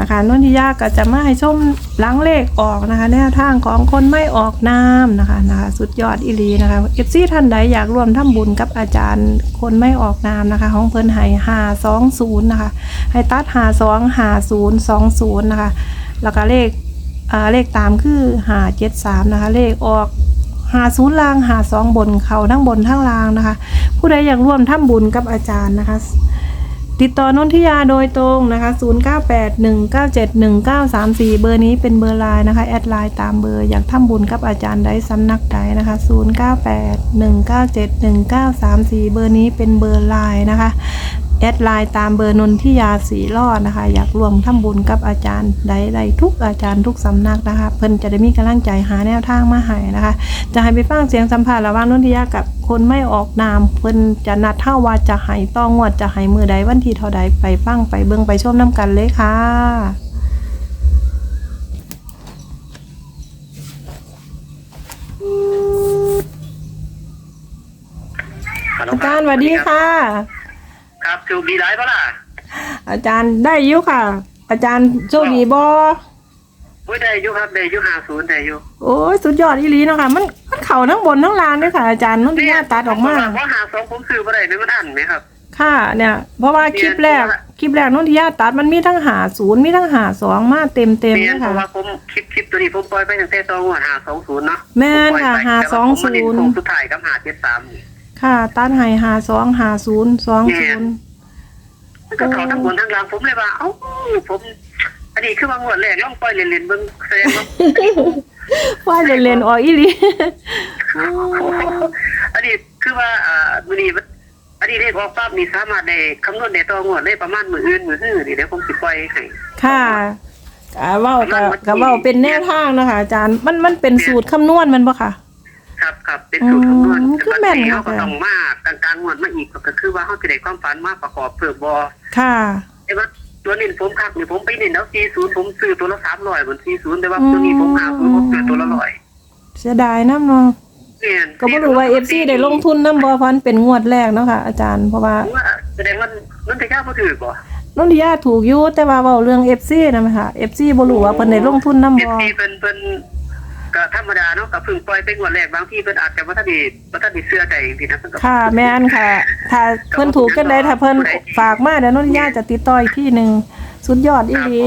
นะคะนนทิยาก็จะมาให้ชมหลังเลขออกนะคะ แนวทางของคนไม่ออกนามนะคะนะคะสุดยอดอีลีนะคะเอฟซีท่านใดอยากร่วมทำบุญกับอาจารย์คนไม่ออกนามนะคะของเพิ่นให้หาสองศูนย์นะคะให้ตัดหาสองหาศูนย์สองศูนย์นะคะแล้วก็เลขอ่าเลขตามคือหาเจ็ดสามนะคะ เลขออกหาศูนย์ล่างหาสองบนเขาทั้งบนทั้งล่างนะคะ ผู้ใดอยากร่วมทำบุญกับอาจารย์นะคะ ติดต่อนนทิยาโดยตรงนะคะ 0981971934 เบอร์นี้เป็นเบอร์ไลน์นะคะ แอดไลน์ตามเบอร์อยากทำบุญกับอาจารย์ได้สำนักใดนะคะ 0981971934 เบอร์นี้เป็นเบอร์ไลน์นะคะ แอดไลน์ตามเบอร์นนทิยาสีรอดนะคะ อยากรวมทำบุญกับอาจารย์ใดๆทุกอาจารย์ทุกสำนักนะคะ เพิ่นจะได้มีกำลังใจหาแนวทางมาให้นะคะ จะให้ไปฟังเสียงสัมภาษณ์ระหว่างนนทิยากับคนไม่ออกนาม เพิ่นจะนัดเท่าว่าจะให้ต้องงวดจะให้มือใดวันที่เท่าใดไปฟังไปเบิ่งไปชมน้ำกันเลยค่ะฮัลโหลอาจารย์สวัสดีค่ะ ครับถูกดีได้ปะล่ะอาจารย์ได้อยุค่ะ อาจารย์โชคดีบ่โอ้ยได้อยุครับได้อยุห้าศูนย์ได้อยุโอ้ยสุดยอดอีหลีเนาะค่ะ มันมันเข่าทั้งบนทั้งล่างด้วยค่ะ อาจารย์นนทิยาตัดออกมาเพราะหาสองผมซื้อมาได้เนี่ยมันอันไหมครับ ค่ะ เนี่ย เพราะว่าคลิปแรกคลิปแรกนนทิยาตัดมันมีทั้งหาศูนย์มีทั้งหาสองมาเต็มเต็มๆเรียเลนยเพค่ะราะว่าผมคลิปคลิปตัวนี้ผมปล่อยไปตั้งแต่ตอนหัวหาสองศูนย์เนาะแม่นค่ะผมปล่ยไปหาแต่สว่องผมมาเน้นศูนย์โค้งสุดท้ายกับหาเจ็ดสาม ค่ะตัดให้หาสองหาศูนย์สองศูนย์มันก็เขาทั้งบนทั้งล่างผมเลยว่าเอ้าผม อันนี้คือว่างวดแรกล่องปล่อยเล่นๆเบิ่งแสดงว่าว่าเล่นๆออกอีหลีอันนี้คือว่าอ่ามื้อนี้มันอันนี้เลขออกปั๊บนี่สามารถได้คำนวณได้ต่องวดเลยประมาณมื้ออื่นมื้อฮื้อนี่เดี๋ยวผมสิปล่อยให้ค่ะกะเว้ากะกะเว้าเป็นแนวทางนะคะอาจารย์มันมันเป็นสูตรคำนวณมันปะค่ะ ครับครับ เป็นสูตรคำนวณอืมคือแม่นเขาค่ะก็ต้องมากกลางกลางงวดมาอีกก็คือว่าเขาจะได้ความฝันมาประกอบเพิ่มบอค่ะ แต่ว่าตัวนี้ผมครับนี่ผมไปเน้นเอาสี่ศูนย์ผมซื้อตัวละสามร้อยบนสี่ศูนย์แต่ว่าตัวนี้ผมหาศูนย์ผมซื้อตัวละร้อยเสียดายน้ำเนาะเนี่ยก็บ่รู้ว่า FC ได้ลงทุนน้ำบ่ฟันเป็นงวดแรกเนาะค่ะอาจารย์เพราะว่าว่าแสดงว่ามันจะยากพอถือบ่ นนทิยาถูกอยู่แต่ว่าเว้าเรื่อง FC นะแม่ค่ะ FC บ่รู้ว่าเพิ่นได้ลงทุนน้ำเอฟบ่ซีเป็นเป็น ก็ธรรมดาเนาะก็เพิ่งปล่อยไปงวดแรกบางที่เป็นอาจจะว่าถ้าดีว่าถ้าดีเสื้อใจจริงๆนะเพิ่นก็ค่ะ แม่นค่ะ ถ้าเพิ่นถูกกันได้ถ้าเพิ่นฝากมาเดี๋ยวนนทิยาจะติดต่ออีกที่หนึงสุดยอดอีหลี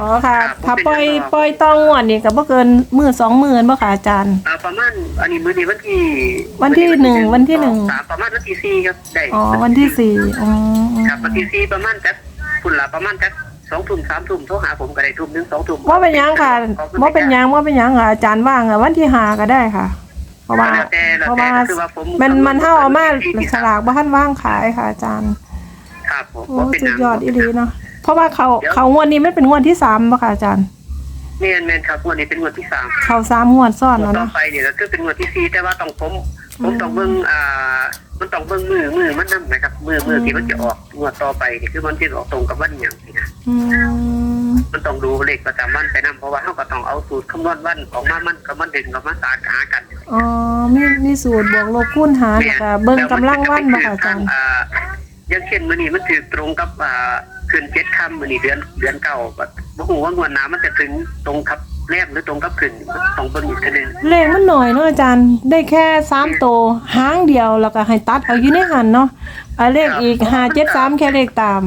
อ๋อค่ะ ถ้าปล่อยปล่อยต้องงวดนี่ก็บ่เกินมื้อสองมื้อบ่ค่ะอาจารย์ อ่าประมาณอันนี้มื้อนี้วันที่วันที่หนึ่งวันที่หนึ่ง สามประมาณวันที่สี่ครับได้อ๋อวันที่สี่อ๋อ ครับวันที่สี่ประมาณจักคุณละประมาณจัก สองทุ่มสามทุ่มโทรหาผมก็ได้ทุ่มหนึงสองทุ่มว่าเป็นหยังค่ะว่าเป็นหยังว่าเป็นหยังค่ะอาจารย์ว่างอะวันที่หาก็ได้ค่ะ เพราะว่า แล้วแต่แล้วเพราะแต่ว่าคือว่าผมมันมันเท่าเอามาฉลากบ้านว่างขายค่ะอาจารย์ครับผมโอ้บ่เป็นสุหดงยอดอีหลีเนาะเพราะว่าเขาเขางวดนี้ไม่เป็นงวดที่สามป่ะค่ะอาจารย์แม่นแม่นครับงวดนี้เป็นงวดที่สามเขาสามงวดซ้อนงวแล้ดวต่อเนาะไปเนี่ยก็คือเป็นงวดที่สี่แต่ว่าต้องผม ผมต้องเบิ่งอ่า มันต้องเบิ่งมือมือมันนำนะครับ มือมือที่มันจะออกงวดต่อไปนี่คือมันจะออกตรงกับวันหยังนี่นะอืมมันต้องดูเลขประจำวันไปนํเพราะว่าเฮาก็ต้องเอาสูตรคำนวณวันออกมามันก็มันดึงกับมาสานหากันอ๋อมีมีสูตรบวกลบคูณหารแล้วก็เบิ่งกำลังวันบ่ค่ะอาจารย์อ่าอย่างเช่นมื้อนี้มันถือตรงกับอ่าคืนเจ็ดค่ำมื้อนี้เดือนเดือนเก้าก็บ่ฮู้ว่างวดหน้ามันจะถึงตรงกับ แรมหรือตรงกับคืนต้องเบิ่งอีกทีหนึงเลขมันหน่อยเนาะอาจารย์ ได้แค่สามโตวหางเดียวแล้วก็ให้ตัดเอาอยู่ในหันเนาะเอาเลขอีกห้าเจ็ดสามแค่เลขตาม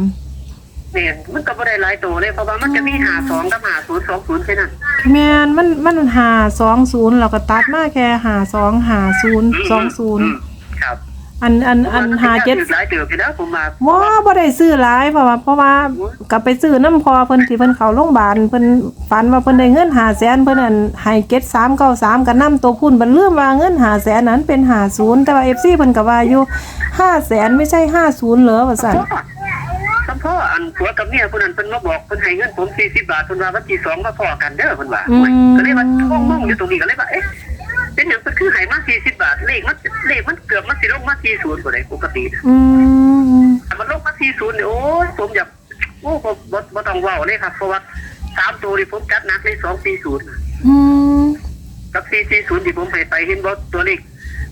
นี่มันก็บ่ได้หลายตัวเลยเพราะว่ามันจะมี52กับ5020แค่นั้นแมนมันมันหาสองศูนย์เราก็ตัดมาแค่หาสองหาศูนย์สองศูนย์มครับ อันอันอันหาเจ็ดหลายเติบอยู่แล้วผมมาว่าบ่ได้ซื้อหลายเพราะว่าเพราะว่ากลับไปซื้อน้ำพอเพิ่นที่เพิ่นเข้าโรงพยาบาลเพิ่นฝันว่าเพิ่นได้เงินหาแสนเพิ่นอันให้เก็ตสามเก้าสามกับน้ำตัวพุ่นเพิ่นลืมว่าเงินหาแสนนั้นเป็นหาศูนย์แต่ว่า FC เพิ่นก็ว่าอยู่ห้าแสนไม่ใช่ห้าศูนย์เหรอว่าซั่นสัมพ่ออันผัวกับเมียคนนั้นเพิ่นมาบอกเพิ่นให้เงินผม40บาทเพิ่นว่าวันที่สองมาพอกันเด้อเพิ่นว่าก็เลยว่างงๆอยู่ตรงนี้ก็เลยว่าเอ๊ะเป็นหยังเพิ่นคือให้มา40บาทเลขมัน เลขมันเกือบมันสิลงมา40บ่ได้ปกตินะอืมถ้ามันลงมา40นี่โอ้ยผมอยากโอ้ผมบ่บ่ต้องเว้าเลยครับเพราะว่าสามตัวนี่ผมจัดหนักเลย240อืมกับ440ที่ผมให้ไปเห็นบ่ตัวเลข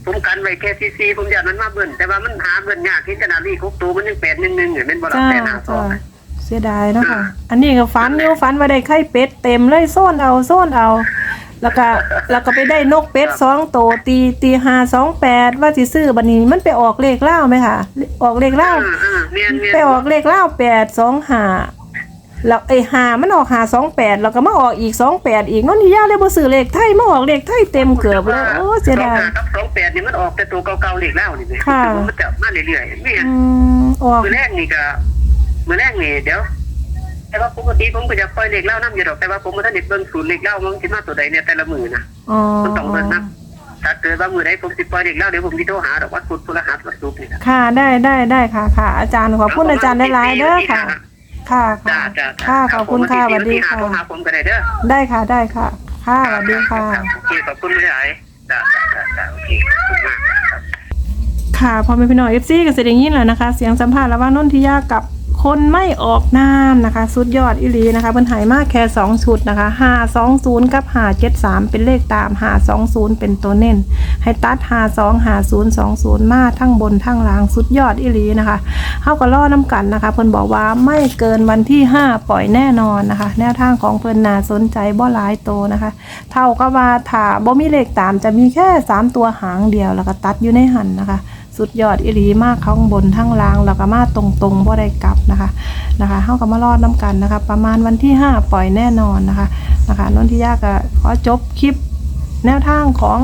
ผมกันไว้แค่44ผมอยากมันมาเบิ่นแต่ว่ามันหาเบิ่นยากที่ขนาดนี้6ตัวมันยัง811เนี่ยแม่นบ่ล่ะจ้าแปดหาสอจ้างเสีสียดายเนาะค่ะ อันนี้ก็ฝันอยู่ฝันว่าได้ไข่เป็ดเต็มเลยโซนเอาโซนเอา แล้วก็แล้วก็ไปได้นกเป็ดสองตัวตีตีหาสองแปดว่าสิซื้อบันนี้มันไปออกเลขเล่าไหมคะออกเลขเล่าอ่าอ่าเมียนเมียนไปออกเลขเล่าแปดสองหาแล้วไอ้หามันออกหาสองแปดแล้วก็มาออกอีกสองแปดอีกนนทิยาเลยบ่ซื้อเลขไทยมาออกเลขไทยเต็มเกือบเลยโอ้เสียดาย สองห้กับสองแปดนี่มันออกแต่ตัวเก่าๆเลขแล้วนี่แม่ค่ะ มันจะมาเรื่อยๆเมียนอืมออก มือแรกนี่ก็มือแรกนี่เดี๋ยว แต่ว่าปกติผมก็จะปล่อยเลขเล่าน้ำอยู่ดอกแต่ว่าผมไม่ได้เบิ่งศูนย์เลขเล่ามันคิดมาตัวใดเนี่ยแต่ละมือนะอ๋อมันต้องเบิ่งนะถ้าเกิดว่ามือใดผมสิปล่อยเลขเล่าเดี๋ยวผมสิโทรหาดอกวัดพุธพฤหัสวันศุกร์นี่นะค่ะได้ได้ได้ค่ะค่ะ อาจารย์ขอบคุณอาจารย์ได้หลายๆเด้อค่ะ ค่ะจ้าค่ะจ้าค่ะขอบคุณค่ะสวัสดีค่ะโทรหาผมก็ได้เด้อได้ค่ะได้ค่ะ ค่ะสวัสดีค่ะโอเคขอบคุณไม่ใหญ่จ้าจ้าจ้าโอเคขอบคุณมากครับค่ะพอเป็นพี่น้องเอฟซีก็เสร็จอย่างนี้แหละนะคะ เสียงสัมภาษณ์ระหว่างนนทิยากับ คนไม่ออกนามนะคะ สุดยอดอิลีนะคะเพิ่นหายมากแค่2ชุดนะคะ520 กับ 573 เป็นเลขตาม 520 เป็นตัวเน้น ให้ตัด 52 5020 มาทั้งบนทั้งล่างสุดยอดอิลีนะคะเฮาก็ล่อน้ำกันนะคะเพิ่นบอกว่าไม่เกินวันที่ 5 ปล่อยแน่นอนนะคะ แนวทางของเพิ่นน่าสนใจบ่หลายโตวนะคะ เท่ากับว่าถ้าบ่มีเลขตามจะมีแค่ 3 ตัวหางเดียวแล้วก็ตัดอยู่ในหันนะคะ สุดยอดอิลีมากข้างบนทั้งล่างแล้วก็มาตรงๆบ่ได้กลับนะคะนะคะเฮาก็มารอดน้ำกันนะคะ ประมาณวันที่ 5 ปล่อยแน่นอนนะคะนะคะนนทิยาก็ขอจบคลิปแนวทางของ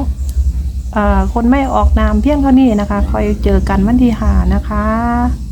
เอ่อคนไม่ออกนามเพียงเท่านี้นะคะ คอยเจอกันวันที่หานะคะ